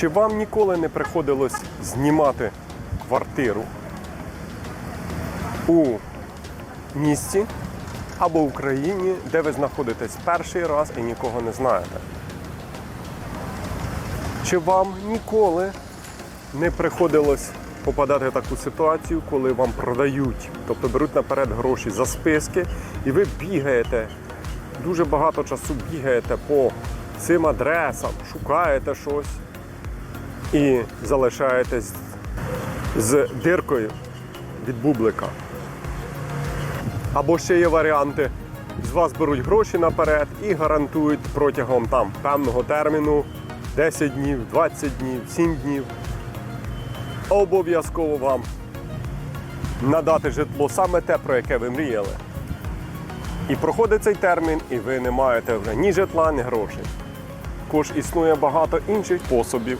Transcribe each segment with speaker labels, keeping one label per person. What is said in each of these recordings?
Speaker 1: Чи вам ніколи не приходилось знімати квартиру у місті або в країні, де ви знаходитесь перший раз і нікого не знаєте? Чи вам ніколи не приходилось попадати в таку ситуацію, коли вам продають, тобто беруть наперед гроші за списки, і ви бігаєте, дуже багато часу бігаєте по цим адресам, шукаєте щось і залишаєтесь з диркою від бублика. Або ще є варіанти. З вас беруть гроші наперед і гарантують протягом там певного терміну 10 днів, 20 днів, 7 днів. Обов'язково вам надати житло саме те, про яке ви мріяли. І проходить цей термін, і ви не маєте вже ні житла, ні грошей. Також існує багато інших способів,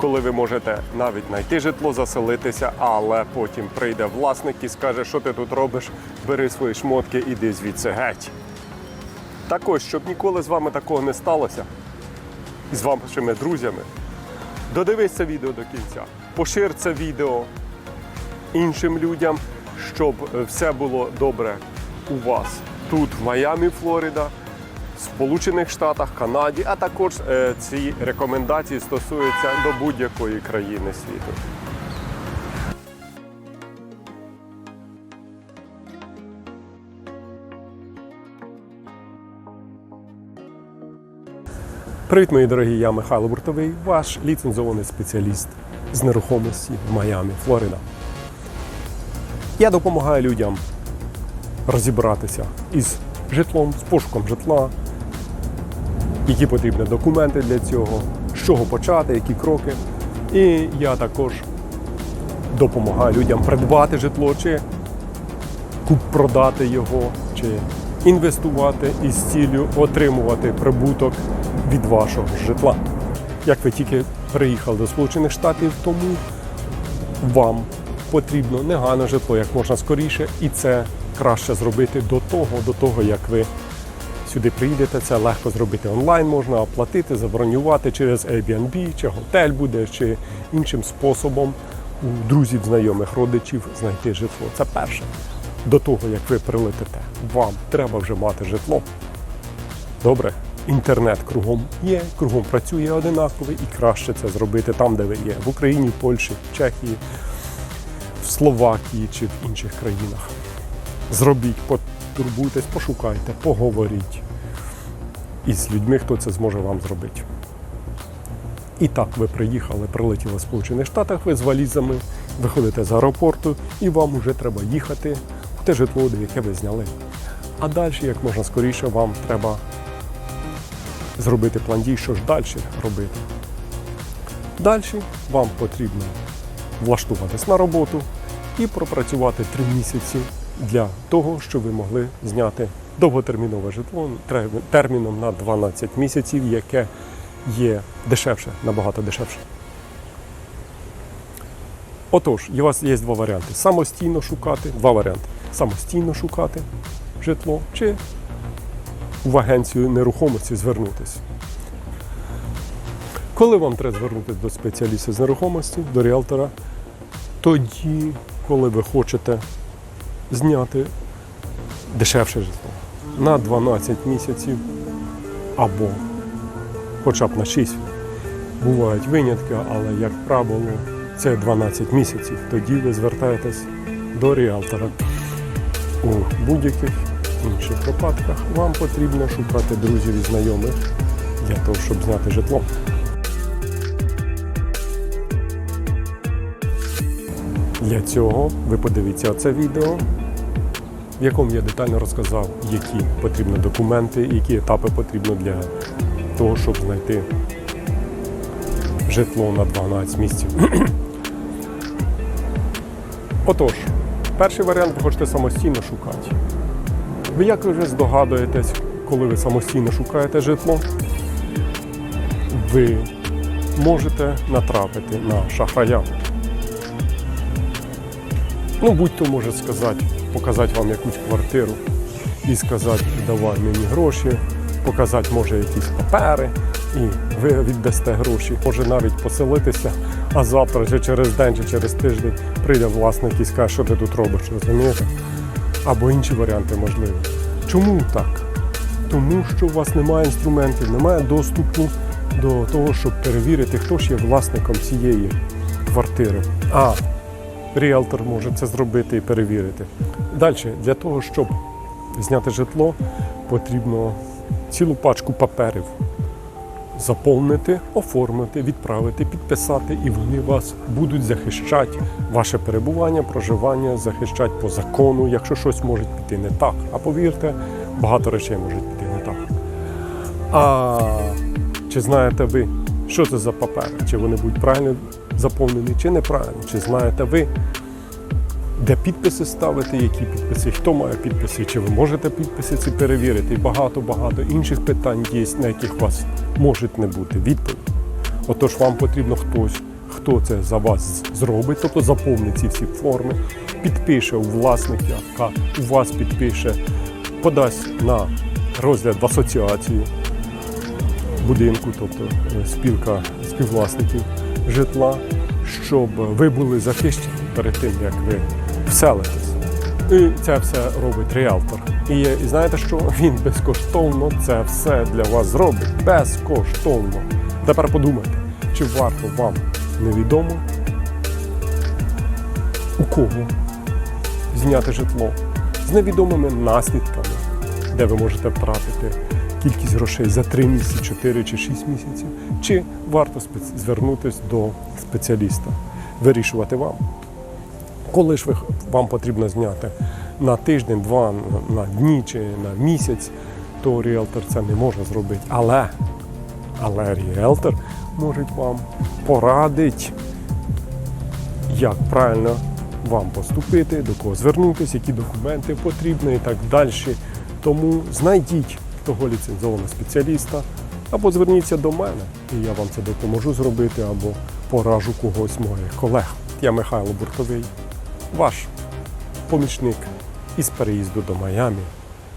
Speaker 1: коли ви можете навіть знайти житло, заселитися, але потім прийде власник і скаже, що ти тут робиш, бери свої шмотки, іди звідси геть. Також, щоб ніколи з вами такого не сталося, і з вашими друзями, додивись це відео до кінця, пошир це відео іншим людям, щоб все було добре у вас. Тут, в Майамі, Флорида, Сполучених Штатах, Канаді, а також е, ці рекомендації стосуються до будь-якої країни світу. Привіт, мої дорогі, я Михайло Буртовий, ваш ліцензований спеціаліст з нерухомості в Майамі, Флорида. Я допомагаю людям розібратися із житлом, з пошуком житла, які потрібні документи для цього, з чого почати, які кроки. І я також допомагаю людям придбати житло, чи продати його, чи інвестувати із ціллю отримувати прибуток від вашого житла. Як ви тільки приїхали до Сполучених Штатів, тому вам потрібно негайно житло як можна скоріше, і це краще зробити до того, до того, як ви сюди приїдете. Це легко зробити онлайн, можна оплатити, забронювати через Airbnb, чи готель буде, чи іншим способом у друзів, знайомих, родичів знайти житло. Це перше. До того, як ви прилетите, вам треба вже мати житло. Добре, інтернет кругом є, кругом працює одинаково і краще це зробити там, де ви є, в Україні, в Польщі, Чехії, в Словакії чи в інших країнах. Зробіть, потурбуйтесь, пошукайте, поговоріть із людьми, хто це зможе вам зробити. І так ви приїхали, прилетіли в Сполучених Штатах, ви з валізами, виходите з аеропорту, і вам вже треба їхати в те житло, яке ви зняли. А далі, як можна скоріше, вам треба зробити план дій, що ж далі робити. Далі вам потрібно влаштуватись на роботу і пропрацювати три місяці для того, щоб ви могли зняти довготермінове житло терміном на 12 місяців, яке є дешевше, набагато дешевше. Отож, у вас є два варіанти: самостійно шукати, два варіанти. Самостійно шукати житло чи в агенцію нерухомості звернутися. Коли вам треба звернутися до спеціаліста з нерухомості, до ріалтора, тоді, коли ви хочете зняти дешевше житло на 12 місяців або хоча б на 6. Бувають винятки, але, як правило, це 12 місяців. Тоді ви звертаєтесь до ріалтора. У будь-яких інших випадках вам потрібно шукати друзів і знайомих для того, щоб зняти житло. Для цього ви подивіться це відео, в якому я детально розказав, які потрібні документи, які етапи потрібно для того, щоб знайти житло на 12 місяців. Отож, перший варіант ви хочете самостійно шукати. Ви як вже здогадуєтесь, коли ви самостійно шукаєте житло, ви можете натрапити на шахрая. Ну, будь-то може сказати, показати вам якусь квартиру і сказати, давай мені гроші, показати може якісь папери, і ви віддасте гроші. Може навіть поселитися, а завтра чи через день, чи через тиждень прийде власник і скаже, що ти тут робиш, розумієте? Або інші варіанти можливі. Чому так? Тому що у вас немає інструментів, немає доступу до того, щоб перевірити, хто ж є власником цієї квартири. А ріелтор може це зробити і перевірити. Далі, для того, щоб зняти житло, потрібно цілу пачку паперів заповнити, оформити, відправити, підписати, і вони вас будуть захищати ваше перебування, проживання, захищати по закону, якщо щось може піти не так. А повірте, багато речей можуть піти не так. А чи знаєте ви, що це за папери? Чи вони будуть правильно заповнені, чи неправильно? Чи знаєте ви, де підписи ставити, які підписи, хто має підписи, чи ви можете підписи ці перевірити? І багато-багато інших питань є, на яких у вас може не бути відповідь. Отож, вам потрібно хтось, хто це за вас зробить, тобто заповнить ці всі форми, підпише у власника, у вас підпише, подасть на розгляд в асоціацію будинку, тобто е, спілка співвласників житла, щоб ви були захищені перед тим, як ви вселитесь. І це все робить ріалтор. І, і знаєте що? Він безкоштовно це все для вас зробить. Безкоштовно. Тепер подумайте, чи варто вам невідомо у кого зняти житло з невідомими наслідками, де ви можете втратити кількість грошей за 3 місяці, 4 чи 6 місяців, чи варто звернутися до спеціаліста, вирішувати вам. Коли ж вам потрібно зняти на тиждень, два, на дні чи на місяць, то ріелтор це не може зробити. Але, але ріелтор може вам порадити, як правильно вам поступити, до кого звернутися, які документи потрібні і так далі. Тому знайдіть того ліцензованого спеціаліста або зверніться до мене, і я вам це допоможу зробити, або поражу когось моїх колег. Я Михайло Буртовий, ваш помічник із переїзду до Майамі